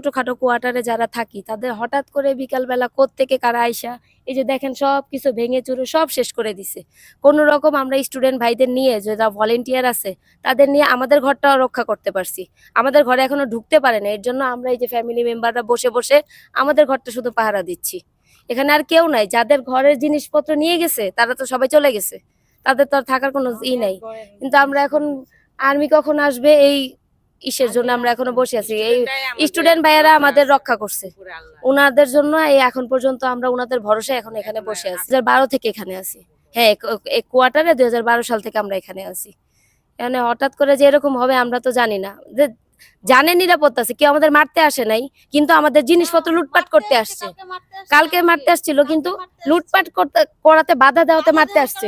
ছোটখাটো কোয়ার্টারে যারা থাকি তাদের হঠাৎ করে বিকালবেলা কোত্থেকে কারা আইসা এই যে দেখেন সব কিছু ভেঙে চুরে সব শেষ করে দিছে। কোনো রকম আমরা স্টুডেন্ট ভাইদের নিয়ে যারা ভলেন্টিয়ার আছে তাদের নিয়ে আমাদের ঘরটাও রক্ষা করতে পারছি। আমাদের ঘরে এখনও ঢুকতে পারে না এর জন্য আমরা এই যে ফ্যামিলি মেম্বাররা বসে বসে আমাদের ঘরটা শুধু পাহারা দিচ্ছি। এখানে আর কেউ নাই যাদের ঘরের জিনিসপত্র নিয়ে গেছে তারা তো সবাই চলে গেছে। তাদের তো আর থাকার কোনো ই নাই। কিন্তু আমরা এখন আর্মি কখন আসবে এই ইসের জন্য আমরা এখনও বসে আছি। এই স্টুডেন্ট ভাইয়েরা আমাদের রক্ষা করছে। ওনাদের জন্য এই এখন পর্যন্ত আমরা ওনাদের ভরসায় এখন এখানে বসে আছি। দু বারো থেকে এখানে আছি। হ্যাঁ এক কোয়ার্টারে দুই হাজার বারো সাল থেকে আমরা এখানে আছি। এখানে হঠাৎ করে যে এরকম হবে আমরা তো জানি না। যে জানে নিরাপত্তা আছে কেউ আমাদের মারতে আসে নাই কিন্তু আমাদের জিনিসপত্র লুটপাট করতে আসছে কালকে মারতে আসছিল কিন্তু লুটপাট করতে করাতে বাধা দেওয়াতে মারতে আসছে।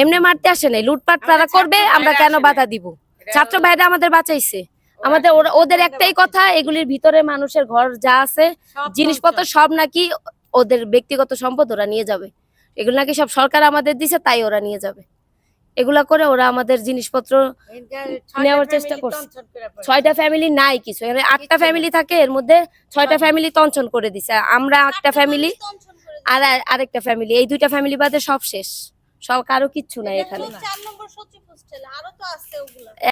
এমনি মারতে আসে নাই লুটপাট তারা করবে আমরা কেন বাধা দিব? ছাত্র ভাইরা আমাদের বাঁচাইছে। আমাদের ওদের একটাই কথা এগুলির ভিতরে মানুষের ঘর যা আছে জিনিসপত্র সব নাকি ওদের ব্যক্তিগত সম্পদ ওরা নিয়ে যাবে। এগুলো নাকি সব সরকার আমাদের দিছে তাই ওরা নিয়ে যাবে। এগুলা করে ওরা আমাদের জিনিসপত্র নেওয়ার চেষ্টা করছে। ছয়টা ফ্যামিলি নাই কিছু। আটটা ফ্যামিলি থাকে এর মধ্যে ছয়টা ফ্যামিলি তঞ্চন করে দিছে। আমরা একটা ফ্যামিলি আর আর- আরেকটা ফ্যামিলি এই দুইটা ফ্যামিলি বাদে সব শেষ। সব কারও কিচ্ছু নাই এখানে।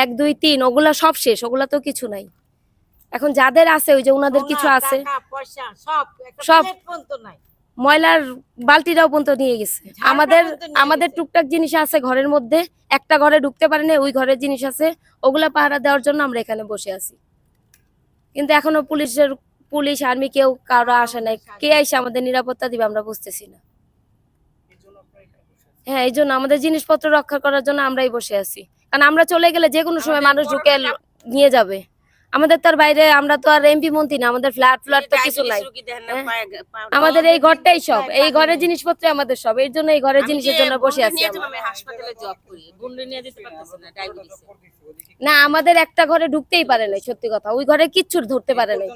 এক দুই তিন ওগুলা সব শেষ ওগুলা তো কিছু নাই। এখন যাদের আছে ওই যে ওনাদের কিছু আছে সব ময়লার বালতিটাও পর্যন্ত নিয়ে গেছে। আমাদের আমাদের টুকটাক জিনিস আছে ঘরের মধ্যে একটা ঘরে ঢুকতে পারে না ওই ঘরের জিনিস আছে ওগুলা পাহারা দেওয়ার জন্য আমরা এখানে বসে আছি। কিন্তু এখনও পুলিশের পুলিশ আর্মি কেউ কারও আসে নাই। কে এসে আমাদের নিরাপত্তা দিবে আমরা বুঝতেছি না। হ্যাঁ এই জন্য আমাদের জিনিসপত্র রক্ষা করার জন্য আমরাই বসে আছি। কারণ আমরা চলে গেলে যে কোনো সময় মানুষ ঢুকে নিয়ে যাবে। আমাদের তার বাইরে আমরা তো আর এমপি মন্ত্রী না আমাদের ফ্ল্যাট ফ্ল্যাট তো কিছু নাই। হ্যাঁ। আমাদের এই ঘরটাই সব এই ঘরের জিনিসপত্র আমাদের সব এর জন্য এই ঘরের জিনিসের জন্য বসে আছি আমরা। হাসপাতালে জব করি। বুন্ডে নিয়ে যেতে পারতেছে না না আমাদের একটা ঘরে ঢুকতেই পারে নাই সত্যি কথা। ওই ঘরে কিচ্ছু ধরতে পারে নাই।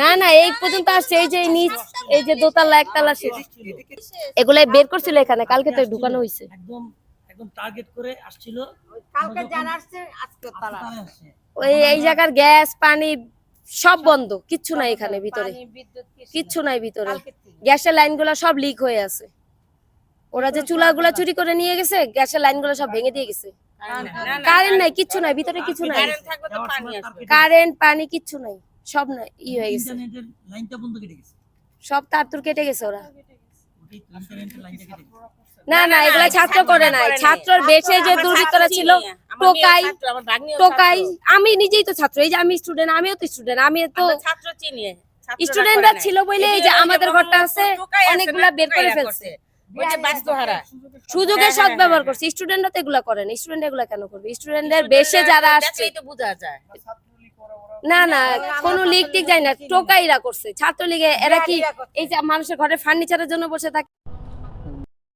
না না এই পর্যন্ত আসছে এই যে নিচ এই যে দোতলা একতলা এদিকে এগুলাই বের করছিল এখানে কালকে তো ঢুকানো হয়েছে একদম একদম টার্গেট করে আসছিল। কালকে যারা আসছে আজকে তারা তারা ওই এই জায়গার গ্যাস পানি সব বন্ধ কিচ্ছু নাই এখানে ভিতরে। কিচ্ছু নাই। ভিতরে। গ্যাসের লাইনগুলো সব লিক হয়ে আছে। ওরা যে চুলাগুলো চুরি করে নিয়ে গেছে গ্যাসের লাইনগুলো সব ভেঙে দিয়ে গেছে। কারেন্ট নাই কিচ্ছু নাই ভিতরে কিছু নাই। কারেন্ট পানি কিচ্ছু নাই। সব ই হয়ে গেছে। লাইনটা বন্ধ কেটে গেছে। সব তার তুর কেটে গেছে ওরা। না না এগুলা ছাত্র করে নাই। ছাত্রর বেশে যে দুর্বৃত্তরা ছিল টোকাই টোকাই আমি নিজেই তো ছাত্র। এই যে আমি স্টুডেন্ট আমিও তো স্টুডেন্ট আমি তো ছাত্র চিনি। স্টুডেন্টরা ছিল বলে এই যে আমাদের ঘরটা আছে অনেকগুলা বের করে ফেলছে। ওই যে বাস্তুহারা সুযোগের হ্যাঁ, সদ ব্যবহার করছে। স্টুডেন্টরা তো এগুলা করে না স্টুডেন্ট এগুলা কেন করবে? স্টুডেন্টদের বেশে যারা আসছে তো বোঝা যায়। না না কোন লিগ টিক যায় না টোকাইরা করছে। ছাত্রলীগে এরা কি এই যে মানুষের ঘরে ফার্নিচারের জন্য বসে থাকে?